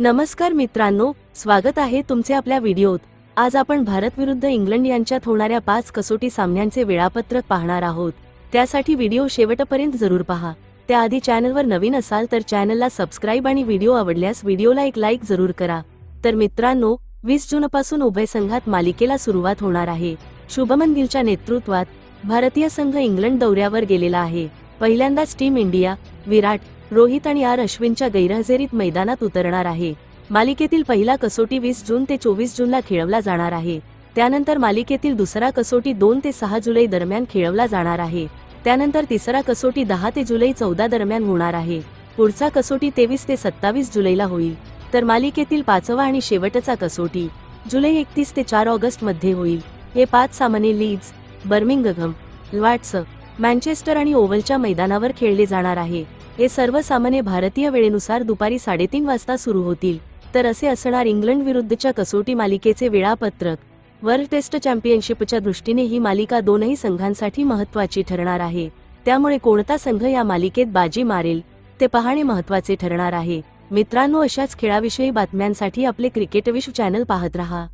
नमस्कार मित्रांनो स्वागत आहे तुमचे आपल्या व्हिडिओत. आज आपण भारत विरुद्ध इंग्लंड यांच्यात होणाऱ्या पाच कसोटी सामन्यांचे वेळापत्रक पाहणार आहोत. त्यासाठी व्हिडिओ शेवटपर्यंत जरूर पहा. त्याआधी चॅनलवर नवीन असाल तर चॅनलला सबस्क्राईब आणि व्हिडिओ आवडल्यास व्हिडिओला एक लाईक जरूर करा. तर मित्रांनो वीस जूनपासून उभय संघात मालिकेला सुरुवात होणार आहे. शुभमन गिलच्या नेतृत्वात भारतीय संघ इंग्लंड दौऱ्यावर गेलेला आहे. पहिल्यांदाच टीम इंडिया विराट रोहित आणि आर अश्विनच्या गैरहजेरीत मैदानात उतरणार आहे. मालिकेतील पहिला कसोटी वीस जून ते चोवीस जूनला खेळवला जाणार आहे. त्यानंतर मालिकेतील दुसरा कसोटी दोन ते सहा जुलै दरम्यान खेळवला जाणार आहे. त्यानंतर तिसरा कसोटी दहा ते जुलै चौदा दरम्यान होणार आहे. पुढचा कसोटी तेवीस ते सत्तावीस जुलैला होईल. तर मालिकेतील पाचवा आणि शेवटचा कसोटी जुलै एकतीस ते चार ऑगस्टमध्ये होईल. हे पाच सामने लीड्स बर्मिंगघम लॉर्ड्स मँचेस्टर आणि ओव्हलच्या मैदानावर खेळले जाणार आहे. हे सर्व सामने भारतीय वेळेनुसार दुपारी साडेतीन वाजता सुरू होतील. तर असे असणार इंग्लंड विरुद्धच्या कसोटी मालिकेचे वेळापत्रक. वर्ल्ड टेस्ट चॅम्पियनशिपच्या दृष्टीने ही मालिका दोनही संघांसाठी महत्वाची ठरणार आहे. त्यामुळे कोणता संघ या मालिकेत बाजी मारेल ते पाहणे महत्त्वाचे ठरणार आहे. मित्रांनो अशाच खेळाविषयी बातम्यांसाठी आपले क्रिकेट विश्व चॅनल पाहत रहा.